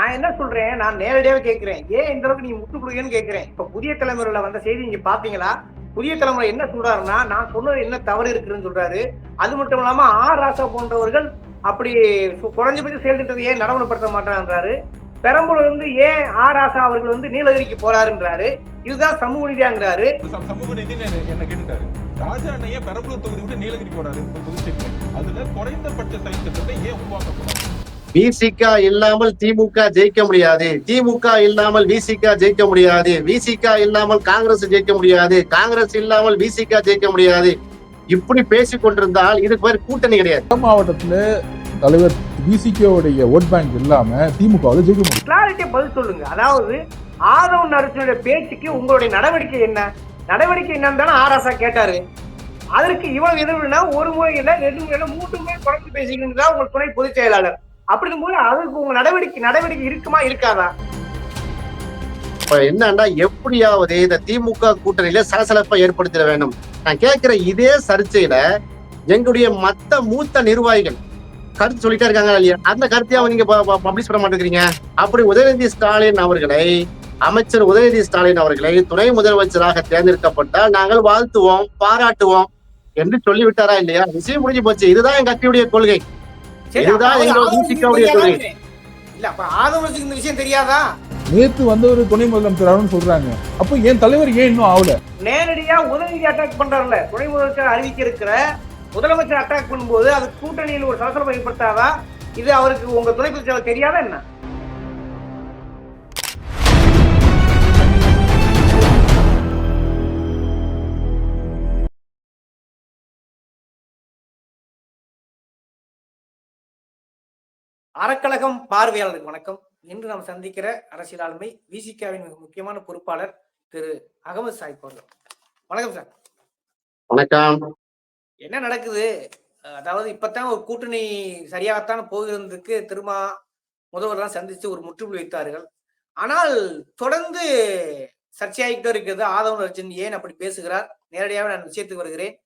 நான் என்ன சொல்றேன்? நான் நேரடியாவே கேட்கிறேன் ஏன் இந்த அளவுக்கு நீங்க முட்டு கொடுங்கன்னு கேட்கிறேன் இப்ப புதிய தலைமுறையில வந்த செய்தி நீங்க பாத்தீங்களா? புதிய தலைமுறை என்ன சொல்றாருன்னா நான் சொன்னது என்ன தவறு இருக்குன்னு சொல்றாரு. அது மட்டும் இல்லாம ஆர் ராசா போன்றவர்கள் அப்படி சு- குறைஞ்சபட்ச செயல் திட்டத்தை ஏன் நடைமுறைப்படுத்த மாட்டான்றாரு பெரம்பலூர் வந்து ஏன் ஆர் ராசா அவர்கள் வந்து நீலகிரிக்கு போறாருன்றாரு. இதுதான் சமூக நீதியாங்கிறாரு. சமூக நீதி என்ன கேட்டுட்டாரு? ராஜா அண்ணைய பெரம்பலூர் தொகுதி விட்டு நீலகிரி போறாரு அதுல குறைந்தபட்ச செயல் திட்டத்தை ஏன் உருவாக்கப்படாது விசிக இல்லாமல் திமுக ஜெயிக்க முடியாது. திமுக இல்லாமல் விசிக ஜெயிக்க முடியாது. விசிக இல்லாமல் காங்கிரஸ் ஜெயிக்க முடியாது. காங்கிரஸ் இல்லாமல் விசிக ஜெயிக்க முடியாது. இப்படி பேசிக் கொண்டிருந்தால் இதுக்கு பேர் கூட்டணி கிடையாது. வட மாவட்டத்துல தலைவர் விசிகேவுடைய ஓட் பேங்க் இல்லாம திமுகவில் ஜெயிக்க முடியும் கிளாரிட்டியா பதில் சொல்லுங்க. அதாவது ஆதவன் அரசுடைய பேச்சுக்கு உங்களுடைய நடவடிக்கை என்ன? நடவடிக்கை என்னன்னு தானே ஆராசா கேட்டாரு. அதற்கு இவ்வளவு எதிர்ப்புனா ஒரு முறை இல்ல ரெண்டு முறை இல்ல மூன்று முறை குறைந்து பேசிக்கிட்டு உங்கள் துணை பொதுச் செயலாளர். அப்படிங்கும் போது அதுக்கு உங்க நடவடிக்கை நடவடிக்கை இருக்குமா இருக்காதா? இப்ப என்னன்னா எப்படியாவது இந்த திமுக கூட்டணியில சலசலப்பை ஏற்படுத்திட வேண்டும். நான் கேட்கிற இதே சர்ச்சையில எங்களுடைய மத்த மூத்த நிர்வாகிகள் கருத்து சொல்லிட்டே இருக்காங்க இல்லையா? அந்த கருத்தையாவது நீங்க பப்ளிஷ் பண்ண மாட்டேங்கிறீங்க? அப்படி உதயநிதி ஸ்டாலின் அவர்களை அமைச்சர் உதயநிதி ஸ்டாலின் அவர்களை துணை முதலமைச்சராக தேர்ந்தெடுக்கப்பட்டால் நாங்கள் வாழ்த்துவோம் பாராட்டுவோம் என்று சொல்லிவிட்டாரா இல்லையா? விஷயம் முடிஞ்சு போச்சு. இதுதான் என் கட்சியுடைய கொள்கை. இதுதான். இல்ல அப்ப ஆதவனுக்கு இந்த விஷயம் தெரியாதா? நேத்து வந்தவர் துணை முதலமைச்சர் ஆகணும்னு சொல்றாங்க. அப்போ என் தலைவர் ஏன் இன்னும் ஆகல? நேரடியா உதயநிதி அட்டாக் பண்றாருல துணை முதலமைச்சர் அறிவிக்க இருக்கிற முதலமைச்சர் அட்டாக் பண்ணும்போது அது கூட்டணியில் ஒரு சலசலப்பை ஏற்படுத்தாதா? இது அவருக்கு உங்க துணை செயலாளர் தெரியாதா என்ன? அறக்கழகம் பார்வையாளருக்கு வணக்கம். இன்று நாம் சந்திக்கிற அரசியல் ஆளுமை விசிகாவின் மிக முக்கியமான பொறுப்பாளர் திரு அகமது சாஹிப் அவர்கள். வணக்கம் சார். வணக்கம். என்ன நடக்குது? அதாவது இப்பதான் ஒரு கூட்டணி சரியாகத்தான் போகிறதுக்கு திருமா முதல்வர்லாம் சந்தித்து ஒரு முற்றுப்புள்ளி வைத்தார்கள். ஆனால் தொடர்ந்து சர்ச்சையாகிட்டே இருக்கிறது. ஆதவன் அர்ஜுன் ஏன் அப்படி பேசுகிறார்? நேரடியாக நான் விஷயத்துக்கு வருகிறேன்.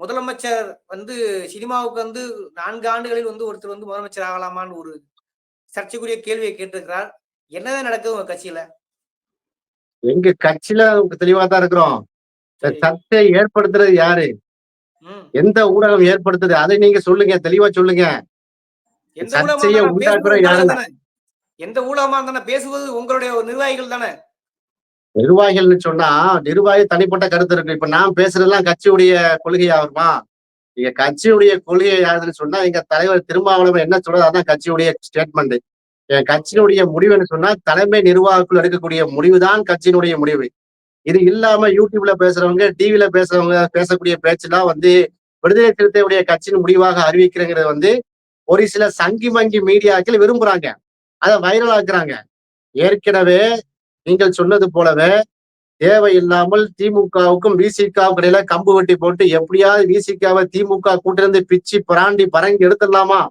முதலமைச்சர் வந்து சினிமாவுக்கு வந்து நான்கு ஆண்டுகளில் வந்து ஒருத்தர் வந்து முதலமைச்சர் ஆகலாமான்னு ஒரு சர்ச்சைக்குரிய கேள்வியை கேட்டிருக்கிறார். என்னதான் நடக்குது உங்க கட்சியில? எங்க கட்சியில தெளிவா தான் இருக்கிறோம். சர்ச்சை ஏற்படுத்துறது யாரு. எந்த ஊடகம் ஏற்படுத்துது? அதை நீங்க சொல்லுங்க தெளிவா சொல்லுங்க. எந்த சர்ச்சையை உண்டாக்குற? எந்த ஊடகமா இருந்தாலும் பேசுவது உங்களுடைய நிர்வாகிகள் தானே. நிர்வாகிகள்னு சொன்னா நிர்வாகி தனிப்பட்ட கருத்து இருக்கு. இப்ப நான் பேசுறதெல்லாம் கட்சியுடைய கொள்கை வருமா எங்க கட்சியுடைய கொள்கை யாருன்னு சொன்னா எங்க தலைவர் திருமாவளவன் என்ன சொல்றது அதான் கட்சியுடைய ஸ்டேட்மெண்ட் என் கட்சியினுடைய முடிவுன்னு சொன்னா தலைமை நிர்வாகக்குள் எடுக்கக்கூடிய முடிவுதான் கட்சியினுடைய முடிவு. இது இல்லாம யூடியூப்ல பேசுறவங்க டிவில பேசுறவங்க பேசக்கூடிய பேச்செல்லாம் வந்து விடுதலை சிறுத்தையுடைய கட்சியின் முடிவாக அறிவிக்கிறங்கிறது வந்து ஒரு சில சங்கி மங்கி மீடியாக்கள் விரும்புறாங்க. அதை வைரல் ஆக்குறாங்க ஏற்கனவே நீங்கள் சொன்னது போலவே தேவையில்லாமல் திமுகவுக்கும் விசிகாவுக்கு இடையில கம்பு வெட்டி போட்டு எப்படியாவது விசிகாவை திமுக கூட்டிலிருந்து பிச்சு பிராண்டி பரங்கி எடுத்துடலாமா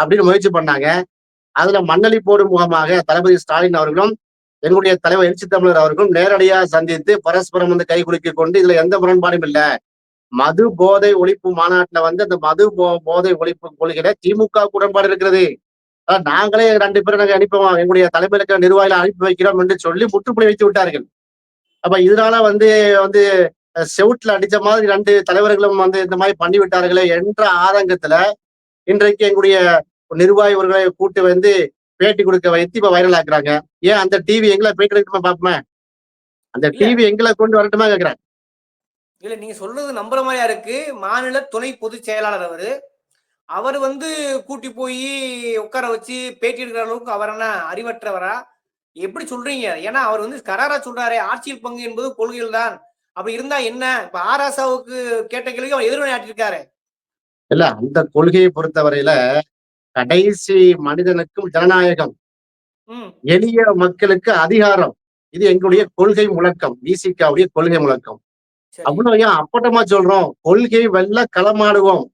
அப்படின்னு முயற்சி பண்ணாங்க. அதுல மண்ணலி போடும் முகமாக தளபதி ஸ்டாலின் அவர்களும் எங்களுடைய தலைவர் எழுச்சி தமிழர் அவர்களும் நேரடியா சந்தித்து பரஸ்பரம் வந்து கை குலுக்கி கொண்டு இதுல எந்த முரண்பாடும் இல்ல. மது போதை ஒழிப்பு மாநாட்டுல வந்து அந்த மது போ- போதை ஒழிப்பு கொள்கையில திமுக உடன்பாடு இருக்கிறது. அஹ் நாங்களே ரெண்டு பேரும் நாங்க அனுப்புவோம் எங்களுடைய தலைமையில் இருக்கிற நிர்வாகிகளை அனுப்பி வைக்கிறோம் என்று சொல்லி முற்றுப்புள்ளி வைத்து விட்டார்கள். அப்ப இதனால வந்து வந்து செவுட்டுல அடிச்ச மாதிரி ரெண்டு தலைவர்களும் வந்து இந்த மாதிரி பண்ணி விட்டார்களே என்ற ஆதங்கத்துல இன்றைக்கு எங்களுடைய நிர்வாகிகளை கூட்டு வந்து பேட்டி கொடுக்க வைத்து இப்ப வைரல் ஆக்குறாங்க. ஏன் அந்த டிவி எங்களை பேட்டி எடுக்கணுமா பாப்போமே? அந்த. டிவி எங்களை கொண்டு வரட்டுமா கேக்குறேன். இல்ல நீங்க சொல்றது நம்புற மாதிரியா இருக்கு. மாநில துணை பொதுச் செயலாளர் அவரு அவர் வந்து கூட்டி போய் உட்கார வச்சு பேட்டி எடுக்கிற அளவுக்கு அவர் என்ன அறிவற்றவரா? எப்படி சொல்றீங்க? ஏன்னா அவர் வந்து கராரா சொல்றாரே ஆட்சியில் பங்கு என்பது கொள்கைகள் தான் அப்படி இருந்தா என்ன? இப்ப ஆராசாவுக்கு கேட்ட கேள்விக்கு அவர் எதிர்வினை ஆட்டிருக்காரு இல்ல அந்த கொள்கையை பொறுத்தவரையில கடைசி மனிதனுக்கும் ஜனநாயகம். எளிய மக்களுக்கு அதிகாரம். இது எங்களுடைய கொள்கை முழக்கம். விசிகாவுடைய கொள்கை முழக்கம். அவ்வளவு ஏன் அப்பட்டமா சொல்றோம்? கொள்கை வெல்ல களமாடுவோம்.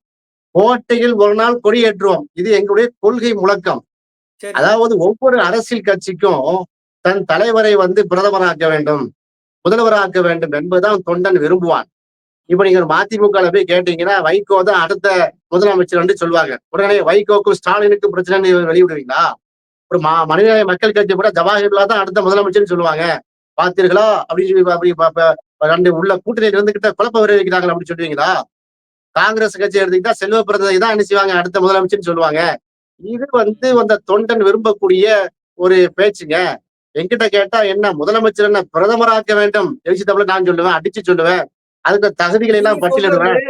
கோட்டையில் ஒரு நாள் கொடியேற்றுவோம். இது எங்களுடைய கொள்கை முழக்கம். அதாவது ஒவ்வொரு அரசியல் கட்சிக்கும் தன் தலைவரை வந்து பிரதமராக்க வேண்டும் முதல்வராக்க வேண்டும் என்பதுதான் தொண்டன் விரும்புவான். இப்ப நீங்க மதிமுக போய் கேட்டீங்கன்னா வைகோ தான் அடுத்த முதலமைச்சர் என்று சொல்லுவாங்க உடனே வைகோக்கும் ஸ்டாலினுக்கும் பிரச்சனை வெளியிடுவீங்களா? ஒரு மா மனிதநேய மக்கள் கட்சி கூட ஜவாஹர்லா தான் அடுத்த முதலமைச்சர்னு சொல்லுவாங்க. பாத்தீர்களா? அப்படின்னு சொல்லி அப்படி ரெண்டு உள்ள கூட்டணியில இருந்துகிட்ட குழப்ப விளைவிக்கிறாங்க அப்படின்னு சொல்லுவீங்களா காங்கிரஸ் கட்சி எடுத்துக்கிட்டா செல்வ பிரதிநிதி தான் என்ன செய்வாங்க? அடுத்த முதலமைச்சர்னு சொல்லுவாங்க. இது வந்து அந்த தொண்டன் விரும்பக்கூடிய ஒரு பேச்சுங்க. என்கிட்ட கேட்டா என்ன முதலமைச்சர் என்ன பிரதமராக்க வேண்டும்? எழுச்சி தமிழ் நான் சொல்லுவேன் அடிச்சு சொல்லுவேன். அதுக்கு தகுதிகளை எல்லாம் பட்டியலிடுவேன்.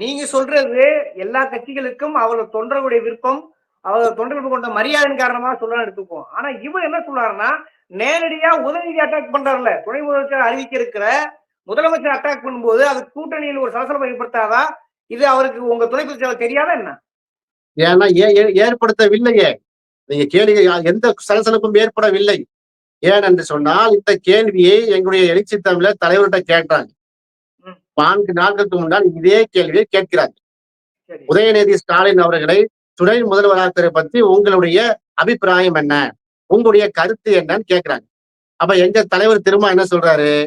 நீங்க சொல்றது எல்லா கட்சிகளுக்கும் அவர்கள் தொண்டர்களுடைய விருப்பம் அவர் தொண்டர்கள் கொண்ட மரியாதையின் காரணமா சொல்ல எடுத்துப்போம். ஆனா இவர் என்ன சொல்றாருன்னா நேரடியா உதயநிதி அட்டாக் பண்றாருல துணை முதலமைச்சர் அறிவிக்க இருக்கிற முதலமைச்சர் அட்டாக் பண்ணும்போது அது கூட்டணியில் ஒரு சலசலப்பை ஏற்படுத்தாதா? இது அவருக்கு உங்க துணை பொதுச் செயலாளர் தெரியாதா என்ன? ஏன்னா ஏ- ஏ- ஏற்படுத்தவில்லையே. நீங்க கேள்வி எந்த சலசலப்பும் ஏற்படவில்லை. ஏன் என்று சொன்னால் இந்த கேள்வியை எங்களுடைய எழுச்சி தமிழ தலைவர்கிட்ட கேட்டாங்க. நான்கு நாட்களுக்கு முன்னால் இதே கேள்வியை கேட்கிறாங்க. உதயநிதி ஸ்டாலின் அவர்களை துணை முதல்வராக்கிறதை பத்தி உங்களுடைய அபிப்பிராயம் என்ன? உங்களுடைய கருத்து என்னன்னு கேக்குறாங்க அப்ப எங்க தலைவர் திரும்ப என்ன சொல்றாரு?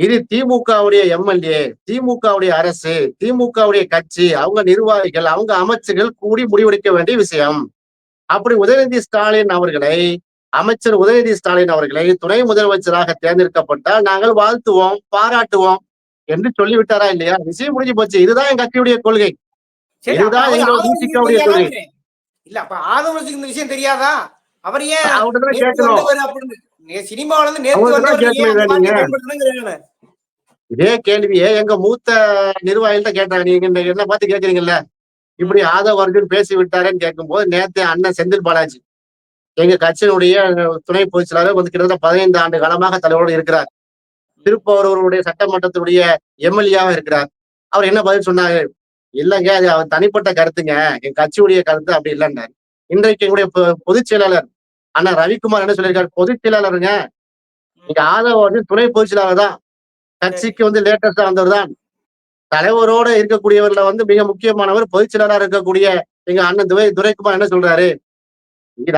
இது திமுகவுடைய எம்எல்ஏ திமுகவுடைய அரசு திமுகவுடைய கட்சி அவங்க நிர்வாகிகள் அவங்க அமைச்சர்கள் கூடி முடிவெடுக்க வேண்டிய விஷயம். அப்படி உதயநிதி ஸ்டாலின் அவர்களை அமைச்சர் உதயநிதி ஸ்டாலின் அவர்களை துணை முதலமைச்சராக தேர்ந்தெடுக்கப்பட்டால் நாங்கள் வாழ்த்துவோம் பாராட்டுவோம் என்று சொல்லிவிட்டாரா இல்லையா? விஷயம் முடிஞ்சு போச்சு. இதுதான் என் கட்சியுடைய கொள்கை. இதுதான் கொள்கை. இல்ல அப்ப ஆதவனுக்கு இந்த விஷயம் தெரியாதா? அவர் ஏன் சினிமாவுல இருந்து நேத்து இதே கேள்வியே எங்க மூத்த நிர்வாகிகள்ட்ட கேட்டாங்க. நீங்க என்ன பார்த்து கேட்குறீங்கல்ல இப்படி ஆதவ அர்ஜுன் பேசி விட்டாரேன்னு கேட்கும்போது நேற்று அண்ணன் செந்தில் பாலாஜி எங்க கட்சியினுடைய துணை பொதுச் செயலாளர் வந்து கிட்டத்தட்ட பதினைந்து ஆண்டு காலமாக தலைவரோடு இருக்கிறார். திருப்பவரவருடைய சட்டமன்றத்துடைய எம்எல்ஏவாக இருக்கிறார். அவர் என்ன பதில் சொன்னாங்க இல்லைங்க அது அவர் தனிப்பட்ட கருத்துங்க. என் கட்சியுடைய கருத்து அப்படி இல்லைன்னாரு. இன்றைக்கு எங்களுடைய பொ- பொதுச் செயலாளர் அண்ணா ரவிக்குமார் என்ன சொல்லியிருக்காரு? பொதுச் செயலாளருங்க நீங்க ஆதவ வந்து துணை பொதுச் செயலாளர் தான். கட்சிக்கு வந்து லேட்டஸ்டா வந்தவர் தான் தலைவரோட இருக்கக்கூடியவர்ல வந்து மிக முக்கியமானவர் பொதுச் செயலாளராக இருக்கக்கூடிய எங்க அண்ணன் துரை துரைக்குமார் என்ன சொல்றாரு?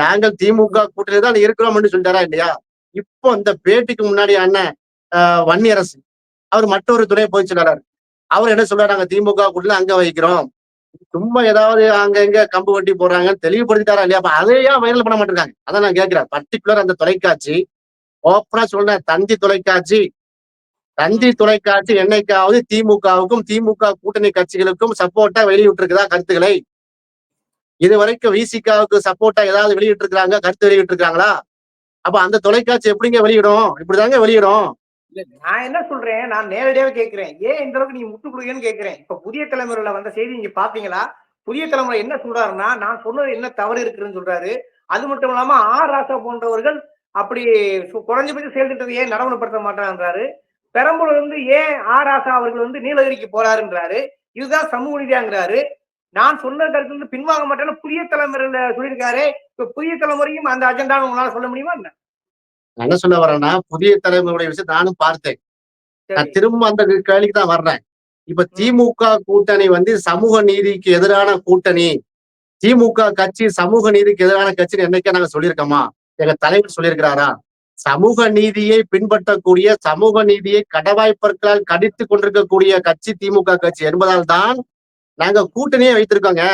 நாங்கள் திமுக கூட்டணி தான் இருக்கிறோம் சொல்லிட்டாரா இல்லையா? இப்போ இந்த பேட்டிக்கு முன்னாடி அண்ணன் வன்னியரசு அவர் மற்றொரு துணை பொதுச் செயலாளர். அவர் என்ன சொல்றாரு? நாங்க திமுக கூட்டணி அங்க வைக்கிறோம். சும்மா ஏதாவது அங்க எங்க கம்பு வட்டி போடுறாங்கன்னு தெளிவுபடுத்திட்டாரா இல்லையா? அப்ப அதையா வைரல் பண்ண மாட்டிருக்காங்க. அதான் நான் கேட்கிறேன். பர்டிகுலர் அந்த தொலைக்காட்சி ஓப்பனா சொல்றேன் தந்தி தொலைக்காட்சி தந்தி தொலைக்காட்சி என்னைக்காவது திமுகவுக்கும் திமுக கூட்டணி கட்சிகளுக்கும் சப்போர்ட்டா வெளியிட்டிருக்குதா கருத்துக்களை? இது வரைக்கும் விசிகாவுக்கு சப்போர்ட்டா ஏதாவது வெளியிட்டு இருக்காங்க கருத்து வெளியிட்டு இருக்காங்களா அப்ப அந்த தொலைக்காட்சி எப்படிங்க வெளியிடும்? இப்படிதாங்க வெளியிடும். இல்ல நான் என்ன சொல்றேன்? நான் நேரடியாவே கேட்கிறேன். ஏன் இந்த அளவுக்கு நீங்க முட்டு கொடுங்கன்னு கேட்கிறேன். இப்ப புதிய தலைமுறையில வந்த செய்தி நீங்க பாத்தீங்களா? புதிய தலைமுறை என்ன சொல்றாருன்னா நான் சொன்னது என்ன தவறு இருக்குன்னு சொல்றாரு. அது மட்டும் இல்லாம ஆர் ராசா போன்றவர்கள் அப்படி சு- குறைஞ்சபட்ச செயல் திட்டத்தை ஏன் நடைமுறைப்படுத்த மாட்டான்றாரு பெரம்பலூர் வந்து ஏன் ஆர் ராசா அவர்கள் வந்து நீலகிரிக்கு போறாருன்றாரு. இதுதான் சமூக நீதியாங்கிறாரு. நான் சொன்ன கருத்து வந்து பின்வாங்க மாட்டேன்னு புதிய தலைமுறையில சொல்லியிருக்காரு. இப்ப புதிய தலைமுறையும் அந்த அஜெண்டா உங்களால சொல்ல முடியுமா என்ன? என்ன சொல்ல வரேன்னா புதிய தலைமுறையுடைய விஷயம் நானும் பார்த்தேன். நான் திரும்ப அந்த கேள்விக்கு தான் வர்றேன். இப்ப திமுக கூட்டணி வந்து சமூக நீதிக்கு எதிரான கூட்டணி. திமுக கட்சி சமூக நீதிக்கு எதிரான கட்சின்னு என்னைக்கே நாங்க சொல்லியிருக்கோமா? எங்க தலைவர் சொல்லியிருக்கிறாரா? சமூக நீதியை பின்பற்றக்கூடிய சமூக நீதியை கடவாய்ப்பற்களால் கடித்து கொண்டிருக்கக்கூடிய கட்சி திமுக கட்சி என்பதால் தான் நாங்க கூட்டணியே வைத்திருக்கோங்க.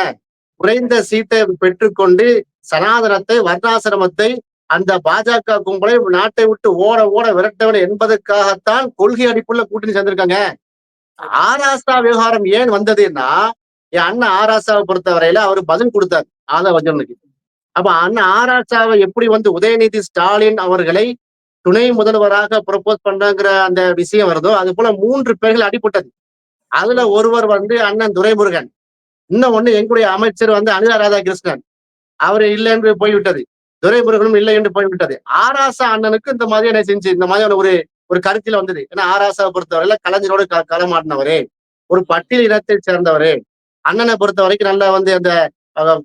குறைந்த சீட்டை பெற்றுக்கொண்டு சனாதனத்தை வர்ணாசிரமத்தை அந்த பாஜக கும்பலை நாட்டை விட்டு ஓட ஓட விரட்டவன் என்பதற்காகத்தான் கொள்கை அடிப்புள்ள கூட்டணி சேர்ந்திருக்காங்க. ஆராசா விவகாரம் ஏன் வந்ததுன்னா என் அண்ணன் ஆராசாவை பொறுத்தவரையில அவர் பதில் கொடுத்தார். ஆதவஜனுக்கு அப்ப அண்ணன் ஆராசாவை எப்படி வந்து உதயநிதி ஸ்டாலின் அவர்களை துணை முதல்வராக ப்ரப்போஸ் பண்ணங்கிற அந்த விஷயம் வருதோ அது போல மூன்று பேர்கள் அடிபட்டது. அதுல ஒருவர் வந்து அண்ணன் துரைமுருகன் இன்னும் ஒண்ணு எங்களுடைய அமைச்சர் வந்து அனிதா ராதாகிருஷ்ணன். அவர் இல்லை என்று போய்விட்டது. துரைமுருகனும் இல்லை என்று போய்விட்டது. ஆராசா அண்ணனுக்கு இந்த மாதிரியான செஞ்சு இந்த மாதிரியான ஒரு ஒரு கருத்தில் வந்தது. ஏன்னா ஆராசாவை பொறுத்தவரையில கலைஞரோடு க களமாடினவரு ஒரு பட்டியல் இனத்தை சேர்ந்தவரு அண்ணனை பொறுத்த வரைக்கும் நல்லா வந்து அந்த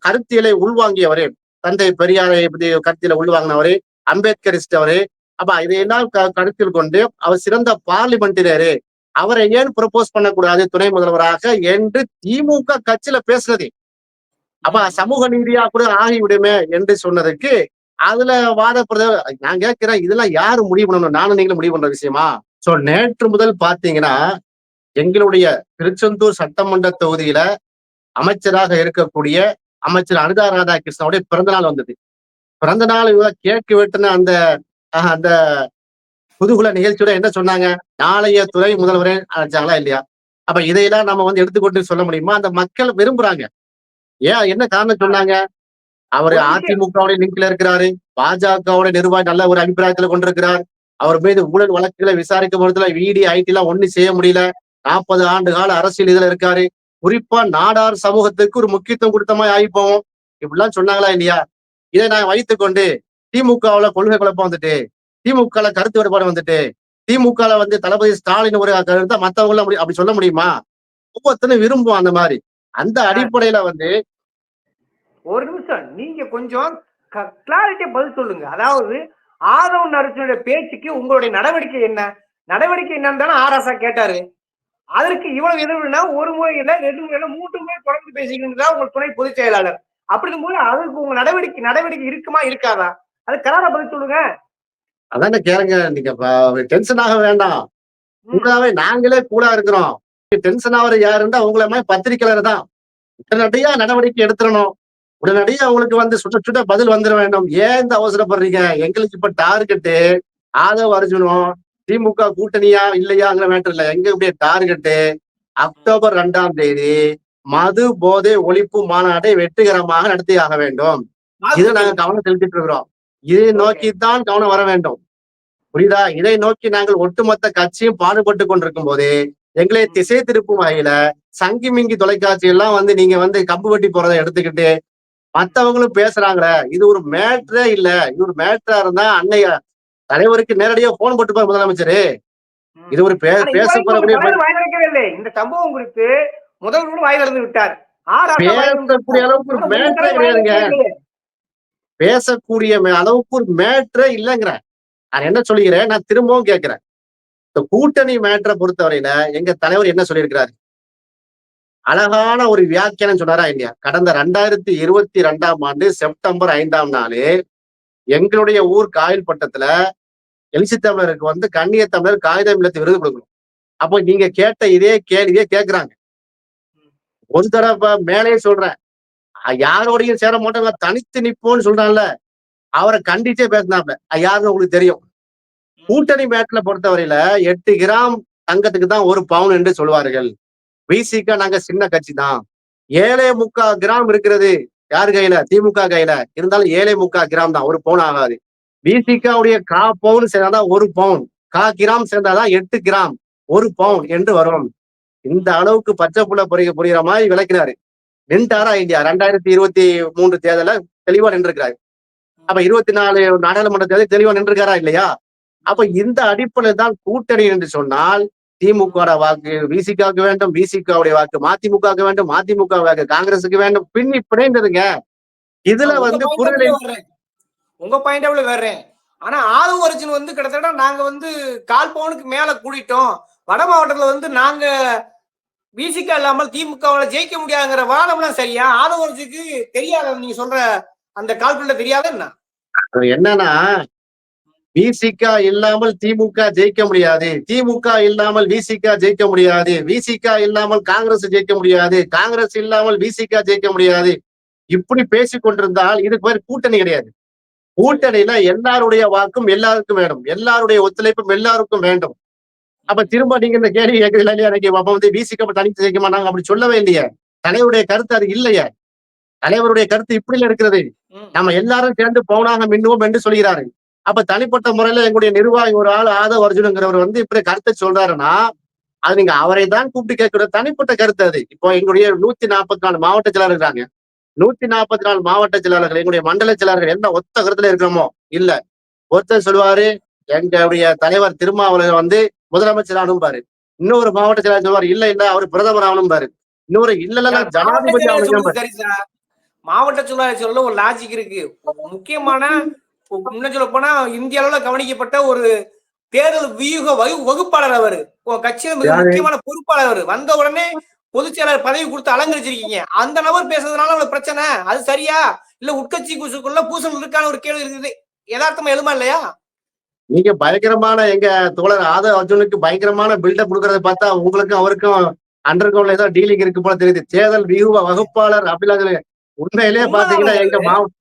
கருத்தியலை உள்வாங்கியவரே. தந்தை பெரியாரை பத்தி கருத்தியலை உள்வாங்கினவரு அம்பேத்கரிஸ்ட் அவரு. அப்ப இதையெல்லாம் க- கருத்தில் கொண்டு அவர் சிறந்த பார்லிமெண்டினரு அவரை ஏன் ப்ரப்போஸ் பண்ணக்கூடாது துணை முதல்வராக என்று திமுக கட்சியில பேசுனது அப்ப சமூக நீதியா கூட ஆகிவிடுமே என்று சொன்னதுக்கு அதுல வாதப்படுத நான் கேட்கிறேன் இதெல்லாம் யாரு முடிவு பண்ணணும்? நானும் நீங்களும் முடிவு பண்ற விஷயமா? சோ நேற்று முதல் பாத்தீங்கன்னா எங்களுடைய திருச்செந்தூர் சட்டமன்ற தொகுதியில அமைச்சராக இருக்கக்கூடிய அமைச்சர் அனிதா ராதாகிருஷ்ணனுடைய பிறந்த நாள் வந்தது. பிறந்த நாள் கேக்கு வெட்டின அந்த அந்த புதுகுல நிகழ்ச்சியோட என்ன சொன்னாங்க? நாளைய துறை முதல்வரே அழைச்சாங்களா இல்லையா? அப்ப இதையெல்லாம் நம்ம வந்து எடுத்துக்கொண்டு சொல்ல முடியுமா? அந்த மக்கள் விரும்புறாங்க. ஏன் என்ன காரணம் சொன்னாங்க? அவரு அதிமுகவுடைய லிங்க்ல இருக்கிறாரு பாஜகவுடைய நிர்வாகி நல்ல ஒரு அபிப்பிராயத்துல கொண்டிருக்கிறார். அவர் மீது ஊழல் வழக்குகளை விசாரிக்கும் பொழுதுல விடி ஐடி எல்லாம் ஒண்ணு செய்ய முடியல. நாற்பது ஆண்டு கால அரசியல் இதுல இருக்காரு. குறிப்பா நாடார் சமூகத்துக்கு ஒரு முக்கியத்துவம் கொடுத்த மாதிரி ஆகி போவோம் இப்படிலாம் சொன்னாங்களா இல்லையா? இதை நான் வைத்துக் கொண்டு திமுகவுல கொள்கை குழப்பம் வந்துட்டு திமுகல கருத்து வேறுபாடு வந்துட்டு திமுகல வந்து தளபதி ஸ்டாலின் ஒரு கருத்தை மத்தவங்கள அப்படி அப்படி சொல்ல முடியுமா? ஒவ்வொருத்தரும் விரும்புவோம் அந்த மாதிரி. அந்த அடிப்படையில வந்து ஒரு நிமிஷம். நீங்க கொஞ்சம் கிளாரிட்டியா பதில் சொல்லுங்க. அதாவது ஆதவ் நரசினுடைய பேச்சுக்கு உங்களுடைய நடவடிக்கை என்ன? நடவடிக்கை என்னன்னு தானே ஆராசா கேட்டாரு. அதற்கு இவ்வளவு எதிர்ப்புனா ஒரு முறை இல்ல ரெண்டு முறை இல்ல மூன்று முறை தொடர்ந்து பேசிக்கிட்டு உங்கள் துணை பொதுச் செயலாளர். அப்படி போது அதுக்கு உங்க நடவடிக்கை நடவடிக்கை இருக்குமா இருக்காதா? அது கராரா பதில் சொல்லுங்க. அதான கேளுங்க நீங்க டென்ஷன் ஆக வேண்டாம். கூடாவே நாங்களே கூட இருக்கிறோம். டென்ஷன் ஆகிற யாருன்னா உங்களை மாதிரி பத்திரிக்கையாளர் தான். உடனடியா நடவடிக்கை எடுத்துடணும். உடனடியா அவங்களுக்கு வந்து சுட்ட சுட்ட பதில் வந்துட வேண்டும். ஏன் இந்த அவசரப்படுறீங்க? எங்களுக்கு இப்ப டார்கெட்டு ஆதரவு அர்ஜுனும் திமுக கூட்டணியா இல்லையாங்கிற மேட்டர் இல்ல. எங்க இப்படியே டார்கெட்டு அக்டோபர் ரெண்டாம் தேதி மது போதை ஒழிப்பு மாநாட்டை வெற்றிகரமாக நடத்தி ஆக வேண்டும் இதை நாங்க கவனம் செலுத்திட்டு இருக்கிறோம். இதை நோக்கித்தான் கவனம் வர வேண்டும். புரியுதா? இதை நோக்கி நாங்கள் ஒட்டுமொத்த கட்சியும் பாடுபட்டு கொண்டிருக்கும் போது எங்களை திசை திருப்பும் வகையில சங்கி மிங்கி தொலைக்காட்சி எல்லாம் வந்து நீங்க வந்து கம்பு வெட்டி போறதை எடுத்துக்கிட்டு மத்தவங்களும் பேசுறாங்களே. இது ஒரு மேட்ரே இல்ல. இது ஒரு மேட்ரா இருந்தா அன்னைய தலைவருக்கு நேரடியா போன் போட்டுப்பார் முதலமைச்சரு. இது ஒரு பே ஆனா பேச இதுவரைக்கும் போறக்கூடிய முதல்வர் வாய் திறக்கவே இல்லை இந்த சம்பவம் குறித்து வாய் திறந்து விட்டார். பேசக்கூடிய அளவுக்கு ஒரு மேட்ரே கிடையாதுங்க. பேசக்கூடிய அளவுக்கு ஒரு மேட்ரே இல்லைங்கிறேன் நான் என்ன சொல்லிக்கிறேன் நான் திரும்பவும் கேட்கிறேன். இந்த கூட்டணி மேட்டரை பொறுத்தவரையில எங்க தலைவர் என்ன சொல்லியிருக்கிறாரு? அழகான ஒரு வியாக்கியானம் சொன்னாரா இல்லையா? கடந்த ரெண்டாயிரத்தி இருபத்தி ரெண்டாம் ஆண்டு செப்டம்பர் ஐந்தாம் நாள் எங்களுடைய ஊர் காயில் பட்டத்துல எழுச்சி தமிழருக்கு வந்து கண்ணிய தமிழர் காகிதம் இல்லத்து விருது கொடுக்கணும். அப்போ நீங்க கேட்ட இதே கேள்வியே கேட்கிறாங்க ஒரு தடவை மேலே சொல்றேன். யாரோடையும் சேர மாட்டோங்க. தனித்து நிப்போம்னு சொல்றான்ல. அவரை கண்டிச்சே பேசினாப்ல. யாருன்னு உங்களுக்கு தெரியும். கூட்டணி மேட்ல பொறுத்தவரையில எட்டு கிராம் தங்கத்துக்கு தான் ஒரு பவுன் என்று சொல்வார்கள். விசிக நாங்க சின்ன கட்சி தான். ஏழே முக்கா கிராம் இருக்கிறது. யார் கையில? திமுக கையில. இருந்தாலும் ஏழை முக்கா கிராம் தான். ஒரு பவுன் ஆகாது. பிசிகாவுடைய கா பவுன் சேர்ந்தாதான் ஒரு பவுன். கா கிராம் சேர்ந்தாதான் எட்டு கிராம். ஒரு பவுன் என்று வரும். இந்த அளவுக்கு பச்சை புள்ள புரிய புரியுற மாதிரி விளக்கினாரு. நின்றாரா இந்தியா? ரெண்டாயிரத்தி இருபத்தி மூன்று தேர்தல தெளிவா நின்றுக்கிறாரு அப்ப இருபத்தி நாலு நாடாளுமன்ற தேர்தல் தெளிவா நின்றுக்காரா இல்லையா? அப்ப இந்த அடிப்படையில் தான் கூட்டணி என்று சொன்னால் திமுக வாக்கு விசிகாவுக்கு வேண்டும் விசிகாவுடைய வாக்கு மதிமுகவுக்கு வேண்டும் மதிமுக வாக்கு காங்கிரசுக்கு வேண்டும். பின்னி பிணைந்ததுங்க இதுல வந்து. உங்க பாயிண்ட் ஆஃப் வர்றேன். ஆனா ஆதவ ஒரிஜின் வந்து கிட்டத்தட்ட நாங்க வந்து கால் பவுனுக்கு மேல கூடிட்டோம். வட மாவட்டத்துல வந்து நாங்க பிசிக இல்லாமல் திமுகவால ஜெயிக்க முடியாதுங்கிற வாதம்லாம் சரியா? ஆதவ ஒரிஜிக்கு தெரியாத? நீங்க சொல்ற அந்த கால்குலேட்டர் தெரியாத என்ன? என்னன்னா விசிகா இல்லாமல் திமுக ஜெயிக்க முடியாது. திமுக இல்லாமல் விசிகா ஜெயிக்க முடியாது. விசிகா இல்லாமல் காங்கிரஸ் ஜெயிக்க முடியாது. காங்கிரஸ் இல்லாமல் விசிகா ஜெயிக்க முடியாது. இப்படி பேசிக் கொண்டிருந்தால் இதுக்கு பேர் கூட்டணி கிடையாது. கூட்டணியில எல்லாருடைய வாக்கும் எல்லாருக்கும் வேணும் எல்லாருடைய ஒத்துழைப்பும் எல்லாருக்கும் வேண்டும். அப்ப திரும்ப நீங்க இந்த கேள்வி கேட்கறீங்களா இல்லையா? எனக்கு அப்ப வந்து விசிகா தனித்து ஜெயிக்க மாட்டாங்க அப்படி சொல்லவே இல்லையே. தலைவருடைய கருத்து அது இல்லையே. தலைவருடைய கருத்து இப்படில இருக்கிறது. நம்ம எல்லாரும் சேர்ந்து பவுனாக மின்னுவோம் என்று சொல்கிறாரு. அப்ப தனிப்பட்ட முறையில எங்களுடைய நிர்வாகி ஒரு ஆள் ஆதவ அர்ஜுனுங்கிறவர் வந்து இப்படி கருத்தை சொல்றாருன்னா அது நீங்க அவரை தான் கூப்பிட்டு கேட்கிற தனிப்பட்ட கருத்து அது. இப்போ எங்களுடைய நூத்தி நாற்பத்தி நாலு மாவட்ட செயலாளர் இருக்காங்க. நூத்தி நாற்பத்தி நாலு மாவட்ட செயலாளர்கள் எங்களுடைய மண்டல செயலாளர்கள் என்ன ஒத்த கருத்துல இருக்கிறோமோ? இல்ல. ஒருத்தர் சொல்லுவாரு எங்களுடைய தலைவர் திருமாவளவன் வந்து முதலமைச்சர் ஆகணும்பாரு இன்னொரு மாவட்ட செயலாளர் சொல்லுவாரு இல்ல இல்ல அவர் பிரதமர் ஆகணும்பாரு இன்னொரு இல்ல இல்ல ஜனாதிபதி ஆகணும். மாவட்ட செயலாளர் சொல்ல ஒரு லாஜிக் இருக்கு. முக்கியமான முன்ன சொல்ல போனா இந்திய அளவுல கவனிக்கப்பட்ட ஒரு தேர்தல் வியூக வகு வகுப்பாளர் அவரு. கட்சியில மிக? முக்கியமான பொறுப்பாளர் அவரு. வந்த உடனே பொதுச் செயலாளர் பதவி கொடுத்து அலங்கரிச்சிருக்கீங்க. அந்த நபர் பேசுறதுனால அவ்வளவு பிரச்சனை. அது சரியா? இல்ல உட்கட்சி குசுக்குள்ள பூசல் இருக்கான ஒரு கேள்வி இருக்குது. யதார்த்தமா எழுமா இல்லையா? நீங்க பயங்கரமான எங்க தோழர் ஆதவ அர்ஜுனுக்கு பயங்கரமான பில்டப் கொடுக்கறத பார்த்தா உங்களுக்கும் அவருக்கும் அண்டர் கிரவுண்ட்ல ஏதோ டீலிங் இருக்கு போல தெரியுது. தேர்தல் வியூக வகுப்பாளர் அப்படிலாம் உண்மையிலேயே பாத்தீங்கன்னா எங்க. மாவட்ட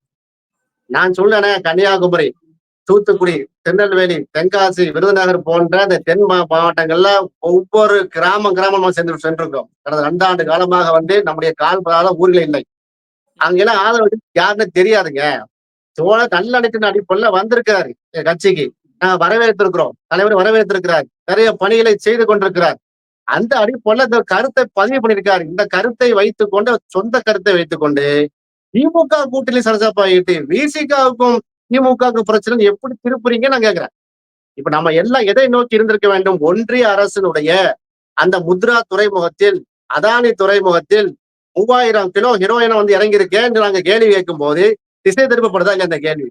நான் சொல்லனே கன்னியாகுமரி தூத்துக்குடி திருநெல்வேலி தென்காசி விருதுநகர் போன்ற இந்த தென் மா- மாவட்டங்கள்ல ஒவ்வொரு கிராமம் கிராமமா சென்று சென்றிருக்கோம் கடந்த ரெண்டாண்டு காலமாக வந்து நம்முடைய கால் ஊர்கள் இல்லை. அங்கெல்லாம் ஆதரவு யாருன்னு தெரியாதுங்க. சோழ நல்லடக்கின் அடிப்படையில வந்திருக்கிறாரு எங்க கட்சிக்கு. நாங்க வரவேற்றிருக்கிறோம் தலைவர் வரவேற்றிருக்கிறார் நிறைய பணிகளை செய்து கொண்டிருக்கிறார். அந்த அடிப்படையில இந்த கருத்தை பதிவு பண்ணியிருக்காரு. இந்த கருத்தை வைத்துக்கொண்டு சொந்த கருத்தை வைத்துக்கொண்டு திமுக கூட்டணி சரசப்பாயிட்டு விசிகாவுக்கும் திமுகவுக்கு பிரச்சனை எப்படி திருப்புறீங்க நான் கேக்குறேன். இப்ப நம்ம எல்லாம் எதை நோக்கி இருந்திருக்க வேண்டும்? ஒன்றிய அரசினுடைய அந்த முத்ரா துறைமுகத்தில் அதானி துறைமுகத்தில் மூவாயிரம் கிலோ ஹீரோயினை வந்து இறங்கியிருக்கேன்னு நாங்க கேள்வி கேட்கும் போது திசை திருப்பப்படுதாங்க அந்த கேள்வி?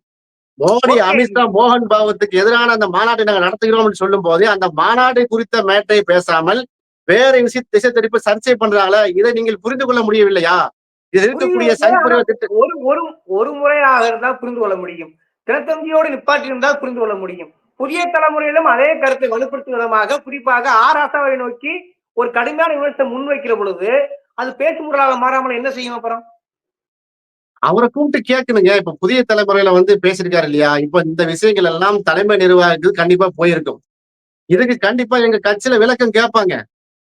மோடி. அமித்ஷா மோகன் பாவத்துக்கு எதிரான அந்த மாநாட்டை நாங்க நடத்துகிறோம்னு சொல்லும் போது அந்த மாநாடு குறித்த மேட்டை பேசாமல் வேற விஷயம் திசை திருப்பி சர்ச்சை பண்றாங்களே இதை நீங்கள் புரிந்து கொள்ள முடியவில்லையா? இருக்கக்கூடிய ஒரு ஒரு ஒரு முறையாக இருந்தால் புரிந்து கொள்ள முடியும். தினத்தந்தியோடு நிப்பாட்டி இருந்தால் புரிந்து கொள்ள முடியும். புதிய தலைமுறையிலும் அதே கருத்தை வலுப்படுத்தும் விதமாக குறிப்பாக ஆர் ஆசாவை நோக்கி ஒரு கடுமையான விமர்சனம் முன்வைக்கிற பொழுது அது பேசும் பொருளாக மாறாமல் என்ன செய்யும் அப்புறம்? அவரை கூப்பிட்டு கேட்கணுங்க. இப்ப புதிய தலைமுறையில வந்து பேசியிருக்காரு இல்லையா? இப்ப இந்த விஷயங்கள் எல்லாம் தலைமை நிர்வாகத்துக்கு கண்டிப்பா போயிருக்கும். இதுக்கு கண்டிப்பா எங்க கட்சியில விளக்கம் கேட்பாங்க.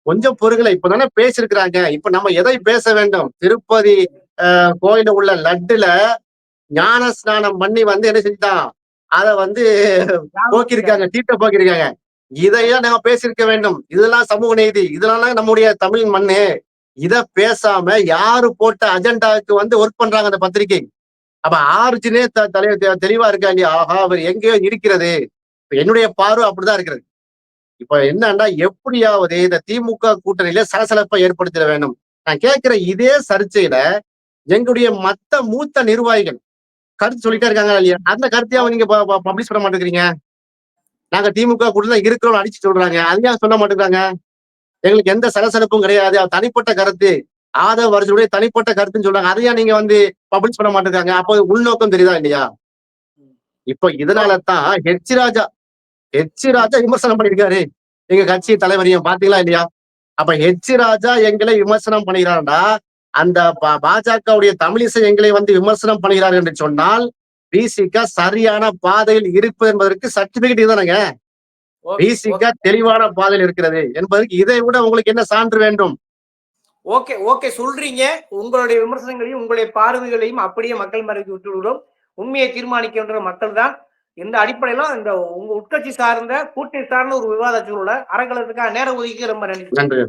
கொஞ்சம் பொருகளை இப்பதானே பேசியிருக்கிறாங்க. இப்ப நம்ம எதை பேச வேண்டும்? திருப்பதி கோயில உள்ள லட்டுல ஞான ஸ்நானம் பண்ணி வந்து என்ன செஞ்சுட்டான்? அத வந்து போக்கியிருக்காங்க தீட்ட போக்கியிருக்காங்க. இதையா நம்ம பேசியிருக்க வேண்டும். இதெல்லாம் சமூக நீதி. இதெல்லாம் நம்முடைய தமிழ் மண்ணு. இத பேசாம யாரு போட்ட அஜெண்டாவுக்கு வந்து ஒர்க் பண்றாங்க அந்த பத்திரிகை? அப்ப ஆர்ஜினே தெளிவா இருக்கா இல்லையா ஆஹா அவர் எங்கேயோ இருக்கிறது. இப்ப என்னுடைய பார்வை அப்படிதான் இருக்கிறது. இப்ப என்னன்னா எப்படியாவது இந்த திமுக கூட்டணியில சலசலப்பை ஏற்படுத்திட வேண்டும். நான் கேட்கிற இதே சர்ச்சையில எங்களுடைய மத்த மூத்த நிர்வாகிகள் கருத்து சொல்லிட்டே இருக்காங்க இல்லையா? அந்த கருத்தையாவும் நீங்க பப்ளிஷ் பண்ண மாட்டேங்கிறீங்க? நாங்க திமுக கூட்டணியில இருக்கிறோம் அடிச்சு சொல்றாங்க. அதையும் சொல்ல மாட்டேங்கிறாங்க? எங்களுக்கு எந்த சலசலப்பும் கிடையாது. தனிப்பட்ட கருத்து. ஆதவ வருஷனுடைய தனிப்பட்ட கருத்துன்னு சொல்றாங்க. அதையா நீங்க வந்து பப்ளிஷ் பண்ண மாட்டேங்கிறாங்க? அப்போ உள்நோக்கம் தெரியுதா இல்லையா? இப்போ இதனால தான் ஹெச் ராஜா ஹெச் ராஜா விமர்சனம் பண்ணிருக்காரு எங்க கட்சி தலைவரையும் பாத்தீங்களா இல்லையா? அப்ப ஹெச் ராஜா எங்களை விமர்சனம் பண்ணுகிறாருடா அந்த பாஜகவுடைய தமிழிசை எங்களை வந்து விமர்சனம் பண்ணுகிறார் என்று சொன்னால் பிசிக சரியான பாதையில் இருப்பது என்பதற்கு சர்டிபிகேட் இதுதானங்க? பிசிக தெளிவான பாதையில் இருக்கிறது என்பதற்கு இதை விட உங்களுக்கு என்ன சான்று வேண்டும்? ஓகே ஓகே சொல்றீங்க. உங்களுடைய விமர்சனங்களையும் உங்களுடைய பார்வைகளையும் அப்படியே மக்கள் மறைக்கு விட்டுவிடும் உண்மையை தீர்மானிக்கின்ற மக்கள் தான் இந்த அடிப்படையில இந்த உங்க உட்கட்சி சார்ந்த கூட்டணி சார்ந்த ஒரு விவாத சூழலை அரங்கலத்துக்காக நேரம் ஒதுக்கி ரொம்ப நன்றி. நன்றி.